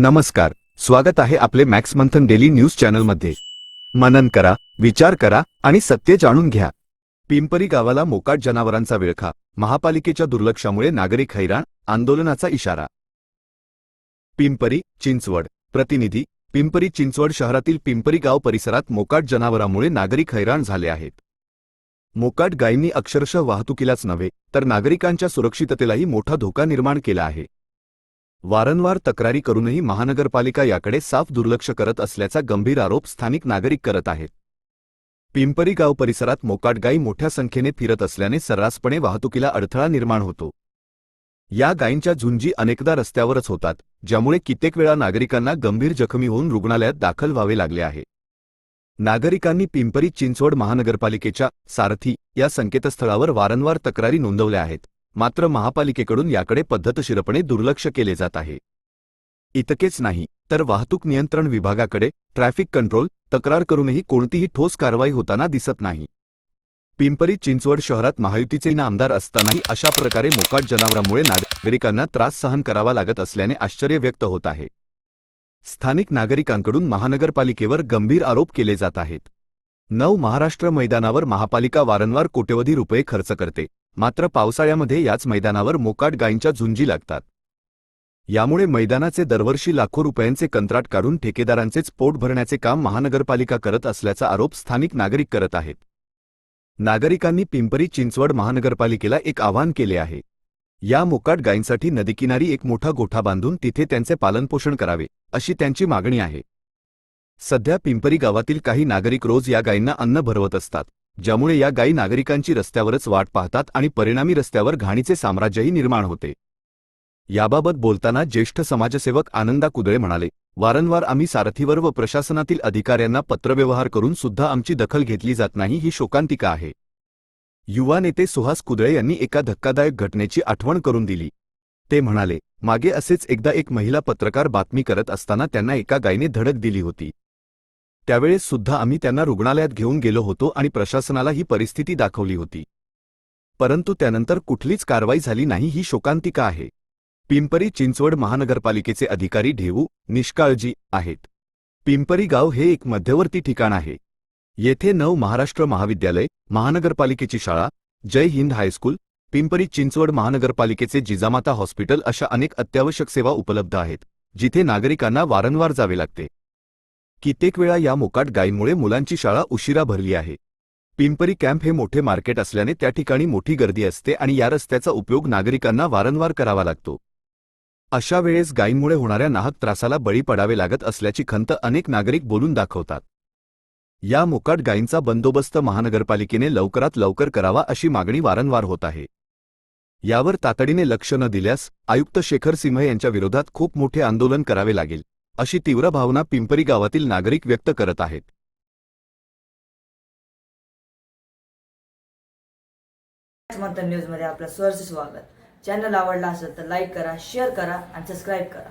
नमस्कार स्वागत आहे आपले मॅक्स मंथन डेली न्यूज चॅनलमध्ये. मनन करा विचार करा आणि सत्य जाणून घ्या. पिंपरी गावाला मोकाट जनावरांचा विळखा महापालिकेच्या दुर्लक्षामुळे नागरिक हैराण आंदोलनाचा इशारा. पिंपरी चिंचवड. प्रतिनिधी पिंपरी चिंचवड शहरातील पिंपरी गाव परिसरात मोकाट जनावरांमुळे नागरिक हैराण झाले आहेत. मोकाट गायींनी अक्षरशः वाहतुकीलाच नव्हे तर नागरिकांच्या सुरक्षिततेलाही मोठा धोका निर्माण केला आहे. वारंवार तक्रारी करूनही महानगरपालिका याकडे साफ दुर्लक्ष करत असल्याचा गंभीर आरोप स्थानिक नागरिक करत आहेत. पिंपरी गाव परिसरात मोकाट गायी मोठ्या संख्येने फिरत असल्याने सर्रासपणे वाहतुकीला अडथळा निर्माण होतो. या गायींच्या झुंजी अनेकदा रस्त्यावरच होतात ज्यामुळे कित्येक वेळा नागरिकांना गंभीर जखमी होऊन रुग्णालयात दाखल व्हावे लागले आहे. नागरिकांनी पिंपरी चिंचवड महानगरपालिकेच्या सारथी या संकेतस्थळावर वारंवार तक्रारी नोंदवल्या आहेत. मात्र महापालिकेकडून याकडे पद्धतशीरपणे दुर्लक्ष केले जात आहे. इतकेच नाही तर वाहतूक नियंत्रण विभागाकडे ट्रॅफिक कंट्रोल तक्रार करूनही कोणतीही ठोस कारवाई होताना दिसत नाही. पिंपरी चिंचवड शहरात महायुतीचे आमदार असतानाही अशा प्रकारे मोकाट जनावरांमुळे नागरिकांना त्रास सहन करावा लागत असल्याने आश्चर्य व्यक्त होत आहे. स्थानिक नागरिकांकडून महानगरपालिकेवर गंभीर आरोप केले जात आहेत. नऊ महाराष्ट्र मैदानावर महापालिका वारंवार कोट्यवधी रुपये खर्च करते. मात्र पावसाळ्यामध्ये याच मैदानावर मोकाट गायींच्या झुंजी लागतात. यामुळे मैदानाचे दरवर्षी लाखो रुपयांचे कंत्राट काढून ठेकेदारांचेच पोट भरण्याचे काम महानगरपालिका करत असल्याचा आरोप स्थानिक नागरिक करत आहेत. नागरिकांनी पिंपरी चिंचवड महानगरपालिकेला एक आवाहन केले आहे. या मोकाट गायींसाठी नदीकिनारी एक मोठा गोठा बांधून तिथे त्यांचे पालनपोषण करावे अशी त्यांची मागणी आहे. सध्या पिंपरी गावातील काही नागरिक रोज या गायींना अन्न भरवत असतात. ज्यामुळे या गायी नागरिकांची रस्त्यावरच वाट पाहतात आणि परिणामी रस्त्यावर घाणीचे साम्राज्यही निर्माण होते. याबाबत बोलताना ज्येष्ठ समाजसेवक आनंदा कुदळे म्हणाले वारंवार आम्ही सारथीवर व प्रशासनातील अधिकाऱ्यांना पत्रव्यवहार करून सुद्धा आमची दखल घेतली जात नाही ही शोकांतिका आहे. युवा नेते सुहास कुदळे यांनी एका धक्कादायक घटनेची आठवण करून दिली. ते म्हणाले मागे असेच एकदा एक महिला पत्रकार बातमी करत असताना त्यांना एका गायीने धडक दिली होती. त्यावेळेस सुद्धा आम्ही त्यांना रुग्णालयात घेऊन गेलो होतो आणि प्रशासनाला ही परिस्थिती दाखवली होती. परंतु त्यानंतर कुठलीच कारवाई झाली नाही ही शोकांतिका आहे. पिंपरी चिंचवड महानगरपालिकेचे अधिकारी ढेवू निष्काळजी आहेत. पिंपरी गाव हे एक मध्यवर्ती ठिकाण आहे. येथे नऊ महाराष्ट्र महाविद्यालय महानगरपालिकेची शाळा जय हिंद हायस्कूल पिंपरी चिंचवड महानगरपालिकेचे जिजामाता हॉस्पिटल अशा अनेक अत्यावश्यक सेवा उपलब्ध आहेत जिथे नागरिकांना वारंवार जावे लागते. कित्येक वेळा या मोकाट गायींमुळे मुलांची शाळा उशिरा भरली आहे. पिंपरी कॅम्प हे मोठे मार्केट असल्याने त्या ठिकाणी मोठी गर्दी असते आणि या रस्त्याचा उपयोग नागरिकांना वारंवार करावा लागतो. अशा वेळेस गायींमुळे होणाऱ्या नाहक त्रासाला बळी पडावे लागत असल्याची खंत अनेक नागरिक बोलून दाखवतात. या मोकाट गायींचा बंदोबस्त महानगरपालिकेने लवकरात लवकर करावा अशी मागणी वारंवार होत आहे. यावर तातडीने लक्ष न दिल्यास आयुक्त शेखर सिंह यांच्या विरोधात खूप मोठे आंदोलन करावे लागेल. अशी तीव्र भावना पिंपरी गावातील नागरिक व्यक्त करत आहेत. न्यूज न्यूजमध्ये आपलं स्वागत. चॅनल आवडला असेल तर लाईक करा शेअर करा आणि सबस्क्राईब करा.